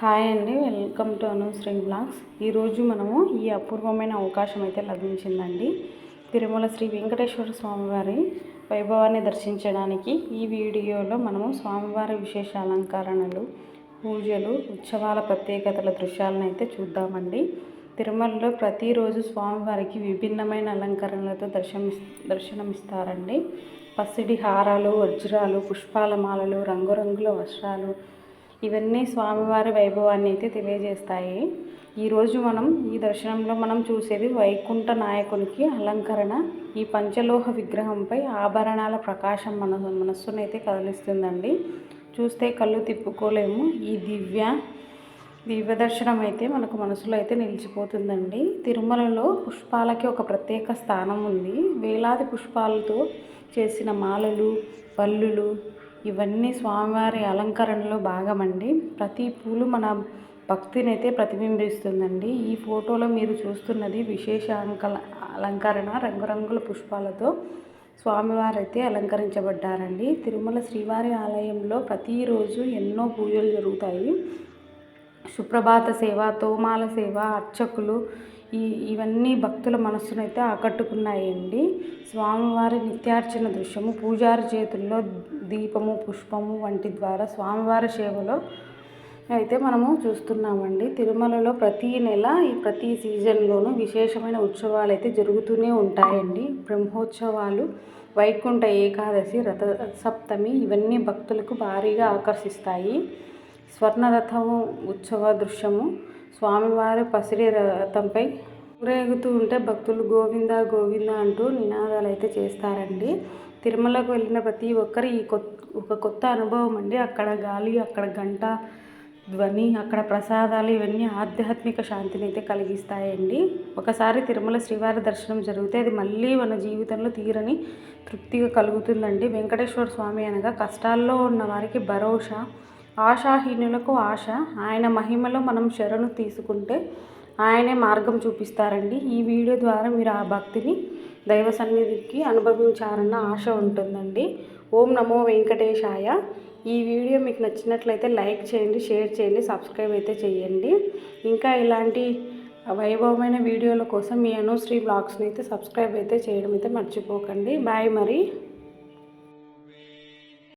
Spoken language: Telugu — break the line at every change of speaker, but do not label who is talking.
హాయ్ అండి వెల్కమ్ టు అనుశ్రీ బ్లాగ్స్. ఈరోజు మనము ఈ అపూర్వమైన అవకాశం అయితే లభించిందండి. తిరుమల శ్రీ వెంకటేశ్వర స్వామివారి వైభవాన్ని దర్శించడానికి ఈ వీడియోలో మనము స్వామివారి విశేష అలంకరణలు పూజలు ఉత్సవాల ప్రత్యేకతల దృశ్యాలను అయితే చూద్దామండి. తిరుమలలో ప్రతిరోజు స్వామివారికి విభిన్నమైన అలంకరణలతో దర్శనం దర్శనమిస్తారండి. పసిడి హారాలు వజ్రాలు పుష్పాల మాలలు రంగురంగుల వస్త్రాలు ఇవన్నీ స్వామివారి వైభవాన్ని అయితే తెలియజేస్తాయి. ఈరోజు మనం ఈ దర్శనంలో మనం చూసేది వైకుంఠ నాయకునికి అలంకరణ ఈ పంచలోహ విగ్రహంపై ఆభరణాల ప్రకాశం మన మనస్సునైతే కదిలిస్తుందండి. చూస్తే కళ్ళు తిప్పుకోలేము. ఈ దివ్య దివ్య దర్శనం అయితే మనకు మనసులో అయితే నిలిచిపోతుందండి. తిరుమలలో పుష్పాలకి ఒక ప్రత్యేక స్థానం ఉంది. వేలాది పుష్పాలతో చేసిన మాలలు పల్లులు ఇవన్నీ స్వామివారి అలంకరణలో భాగమండి. ప్రతి పూలు మన భక్తిని అయితే ప్రతిబింబిస్తుందండి. ఈ ఫోటోలో మీరు చూస్తున్నది విశేష అంకల అలంకరణ రంగురంగుల పుష్పాలతో స్వామివారు అయితే అలంకరించబడ్డారండి. తిరుమల శ్రీవారి ఆలయంలో ప్రతిరోజు ఎన్నో పూజలు జరుగుతాయి. సుప్రభాత సేవ తోమాల సేవ అర్చకులు ఈ ఇవన్నీ భక్తుల మనస్సునైతే ఆకట్టుకున్నాయండి. స్వామివారి నిత్యార్చన దృశ్యము పూజారి చేతుల్లో దీపము పుష్పము వంటి ద్వారా స్వామివారి సేవలో అయితే మనము చూస్తున్నామండి. తిరుమలలో ప్రతి నెల ఈ ప్రతి సీజన్లోనూ విశేషమైన ఉత్సవాలు అయితే జరుగుతూనే ఉంటాయండి. బ్రహ్మోత్సవాలు వైకుంఠ ఏకాదశి రథ సప్తమి ఇవన్నీ భక్తులకు భారీగా ఆకర్షిస్తాయి. స్వర్ణరథము ఉత్సవ దృశ్యము. స్వామివారి పసిడి రథంపై ఊరేగుతూ ఉంటే భక్తులు గోవింద గోవింద అంటూ నినాదాలు అయితే చేస్తారండి. తిరుమలకు వెళ్ళిన ప్రతి ఒక్కరు ఈ కొత్త ఒక కొత్త అనుభవం అండి. అక్కడ గాలి అక్కడ గంట ధ్వని అక్కడ ప్రసాదాలు ఇవన్నీ ఆధ్యాత్మిక శాంతిని అయితే కలిగిస్తాయండి. ఒకసారి తిరుమల శ్రీవారి దర్శనం జరిగితే అది మళ్ళీ మన జీవితంలో తీరని తృప్తిగా కలుగుతుందండి. వెంకటేశ్వర స్వామి అనగా కష్టాల్లో ఉన్న వారికి భరోసా ఆశాహీనులకు ఆశ. ఆయన మహిమలో మనం శరణు తీసుకుంటే ఆయనే మార్గం చూపిస్తారండి. ఈ వీడియో ద్వారా మీరు ఆ భక్తిని దైవ సన్నిధికి అనుభవించారన్న ఆశ ఉంటుందండి. ఓం నమో వెంకటేశాయ. ఈ వీడియో మీకు నచ్చినట్లయితే లైక్ చేయండి షేర్ చేయండి సబ్స్క్రైబ్ అయితే చేయండి. ఇంకా ఇలాంటి వైభవమైన వీడియోల కోసం మీ అనుశ్రీ బ్లాగ్స్ని అయితే సబ్స్క్రైబ్ అయితే చేయడం అయితే మర్చిపోకండి. బాయ్ మరి.